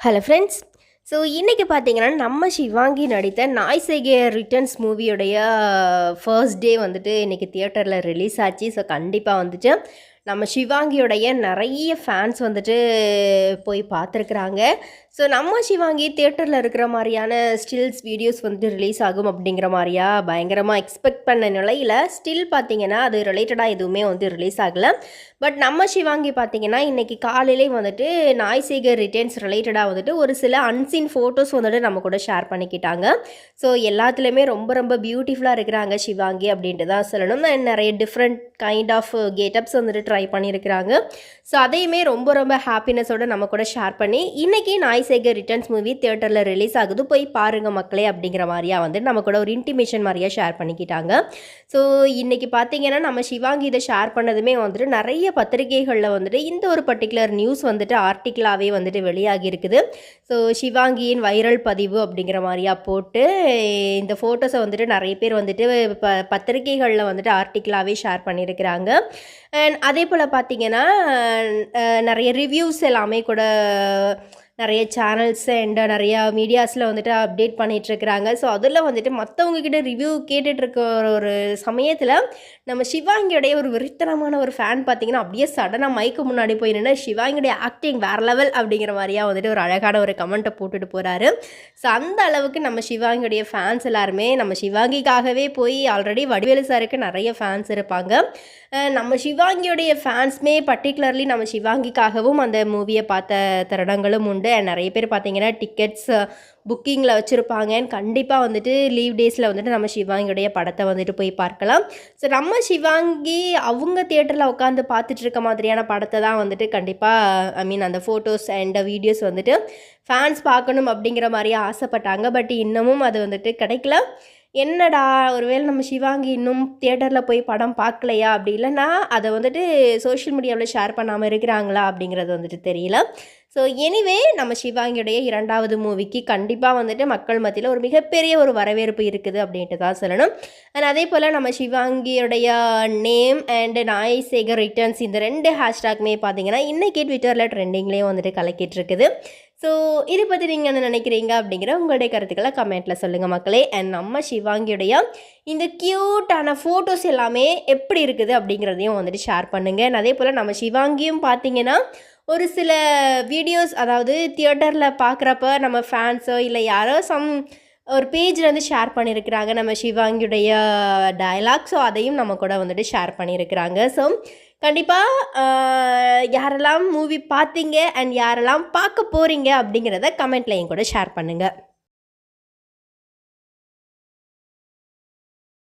Hello friends so இன்றைக்கி பார்த்தீங்கன்னா நம்ம சிவாங்கி நடித்த நாய்சேகே ரிட்டர்ன்ஸ் மூவியோடைய ஃபர்ஸ்ட் டே வந்துட்டு இன்றைக்கி தியேட்டரில் ரிலீஸ் ஆச்சு. ஸோ கண்டிப்பாக வந்துட்டு நம்ம சிவாங்கியோடைய நிறைய ஃபேன்ஸ் வந்துட்டு போய் பார்த்துருக்குறாங்க. ஸோ நம்ம சிவாங்கி தியேட்டரில் இருக்கிற மாதிரியான ஸ்டில்ஸ் வீடியோஸ் வந்துட்டு ரிலீஸ் ஆகும் அப்படிங்கிற மாதிரியா? பயங்கரமாக எக்ஸ்பெக்ட் பண்ண நிலையில் ஸ்டில் பார்த்தீங்கன்னா அது ரிலேட்டடாக எதுவுமே வந்து ரிலீஸ் ஆகலை. பட் நம்ம சிவாங்கி பார்த்தீங்கன்னா இன்றைக்கி காலையிலே வந்துட்டு நாய்சேகர் ரிட்டர்ன்ஸ் ரிலேட்டடாக வந்துட்டு ஒரு சில அன்சீன் ஃபோட்டோஸ் வந்துட்டு நம்ம கூட ஷேர் பண்ணிக்கிட்டாங்க. ஸோ எல்லாத்துலேயுமே ரொம்ப ரொம்ப பியூட்டிஃபுல்லாக இருக்கிறாங்க சிவாங்கி அப்படின்ட்டு தான் சொல்லணும். நிறைய டிஃப்ரெண்ட் கைண்ட் ஆஃப் கெட்டப்ஸ் வந்துட்டு ட்ரை பண்ணியிருக்கிறாங்க. ஸோ அதையுமே ரொம்ப ரொம்ப ஹாப்பினஸோடு நம்ம கூட ஷேர் பண்ணி இன்றைக்கி நாய்சேகர் ரிட்டர்ன்ஸ் மூவி தியேட்டரில் ரிலீஸ் ஆகுது. போய் பாருங்க மக்களே அப்படிங்கிற மாதிரியா வந்து நம்ம கூட ஒரு இன்டிமேஷன் மாதிரியா ஷேர் பண்ணிக்கிட்டாங்க. ஸோ இன்றைக்கி பார்த்தீங்கன்னா நம்ம சிவாங்கி இதை ஷேர் பண்ணதுமே வந்துட்டு நிறைய பத்திரிகைகளில் வந்துட்டு இந்த ஒரு பர்டிகுலர் நியூஸ் வந்துட்டு ஆர்டிக்கிளாகவே வந்துட்டு வெளியாகி இருக்குது. ஸோ சிவாங்கியின் வைரல் பதிவு அப்படிங்கிற மாதிரியா போட்டு இந்த ஃபோட்டோஸை வந்துட்டு நிறைய பேர் வந்துட்டு ப பத்திரிகைகளில் வந்துட்டு ஆர்டிக்கிளாகவே ஷேர் பண்ணியிருக்கிறாங்க அண்ட் அதே போல் பார்த்தீங்கன்னா நிறைய ரிவ்யூஸ் எல்லாமே கூட நிறைய சேனல்ஸ் அண்ட் நிறையா மீடியாஸில் வந்துட்டு அப்டேட் பண்ணிகிட்ருக்குறாங்க ஸோ அதில் வந்துட்டு மற்றவங்கக்கிட்ட ரிவ்யூ கேட்டுட்ருக்க ஒரு சமயத்தில் நம்ம சிவாங்கியோடைய ஒரு வெறித்தனமான ஒரு ஃபேன் பார்த்தீங்கன்னா அப்படியே சடனாக மைக்கு முன்னாடி போய் நின்று சிவாங்கியோடைய ஆக்டிங் வேறு லெவல் அப்படிங்கிற மாதிரியா வந்துட்டு ஒரு அழகான ஒரு கமெண்ட்டை போட்டுட்டு போகிறாரு ஸோ அந்த அளவுக்கு நம்ம சிவாங்கியோடைய ஃபேன்ஸ் எல்லாருமே நம்ம சிவாங்கிக்காகவே போய் ஆல்ரெடி வடிவேலு சாருக்கு நிறைய ஃபேன்ஸ் இருப்பாங்க. நம்ம சிவாங்கியோடைய ஃபேன்ஸுமே பர்டிகுலர்லி நம்ம சிவாங்கிக்காகவும் அந்த மூவியை பார்த்த தருணங்களும் உண்டு. வந்து நிறைய பேர் பார்த்தீங்கன்னா டிக்கெட்ஸ் புக்கிங்கில் வச்சுருப்பாங்க. கண்டிப்பாக வந்துட்டு லீவ் டேஸில் வந்துட்டு நம்ம சிவாங்கியுடைய படத்தை வந்துட்டு போய் பார்க்கலாம். ஸோ நம்ம சிவாங்கி அவங்க தியேட்டரில் உட்காந்து பார்த்துட்டு இருக்க மாதிரியான படத்தை தான் வந்துட்டு கண்டிப்பாக ஐ மீன் அந்த ஃபோட்டோஸ் அண்ட் வீடியோஸ் வந்துட்டு ஃபேன்ஸ் பார்க்கணும் அப்படிங்கிற மாதிரி ஆசைப்பட்டாங்க. பட் இன்னமும் அது வந்துட்டு கிடைக்கல. என்னடா ஒருவேளை நம்ம சிவாங்கி இன்னும் தியேட்டரில் போய் படம் பார்க்கலையா அப்படி இல்லைன்னா அதை வந்துட்டு சோஷியல் மீடியாவில் ஷேர் பண்ணாமல் இருக்கிறாங்களா அப்படிங்கிறது வந்துட்டு தெரியல. ஸோ எனிவே நம்ம சிவாங்கியுடைய இரண்டாவது மூவிக்கு கண்டிப்பாக வந்துட்டு மக்கள் மத்தியில் ஒரு மிகப்பெரிய ஒரு வரவேற்பு இருக்குது அப்படின்ட்டு தான் சொல்லணும். அண்ட் அதே போல் நம்ம சிவாங்கியுடைய நேம் அண்ட் நாய் சேகர் ரிட்டர்ன்ஸ் இந்த ரெண்டு ஹேஷ்டாக்குமே பார்த்தீங்கன்னா இன்றைக்கி ட்விட்டரில் ட்ரெண்டிங்லேயும் வந்துட்டு கலக்கிட்டு இருக்குது ஸோ இதை பற்றி நீங்கள் என்ன நினைக்கிறீங்க அப்படிங்கிற உங்களுடைய கருத்துக்களை கமெண்ட்டில் சொல்லுங்கள் மக்களே. அண்ட் நம்ம சிவாங்கியுடைய இந்த க்யூட்டான ஃபோட்டோஸ் எல்லாமே எப்படி இருக்குது அப்படிங்கிறதையும் வந்துட்டு ஷேர் பண்ணுங்கள் அதே போல் நம்ம சிவாங்கியும் பார்த்தீங்கன்னா ஒரு சில வீடியோஸ் அதாவது தியேட்டரில் பார்க்குறப்ப நம்ம ஃபேன்ஸோ இல்லை யாரோ சம் ஒரு பேஜில் வந்து ஷேர் பண்ணியிருக்கிறாங்க நம்ம சிவாங்கியுடைய டயலாக் ஸோ அதையும் நம்ம கூட வந்துட்டு ஷேர் பண்ணியிருக்கிறாங்க ஸோ கண்டிப்பாக யாரெல்லாம் மூவி பார்த்தீங்க அண்ட் யாரெல்லாம் பார்க்க போகிறீங்க அப்படிங்கிறத கமெண்ட்லையும் கூட ஷேர் பண்ணுங்கள்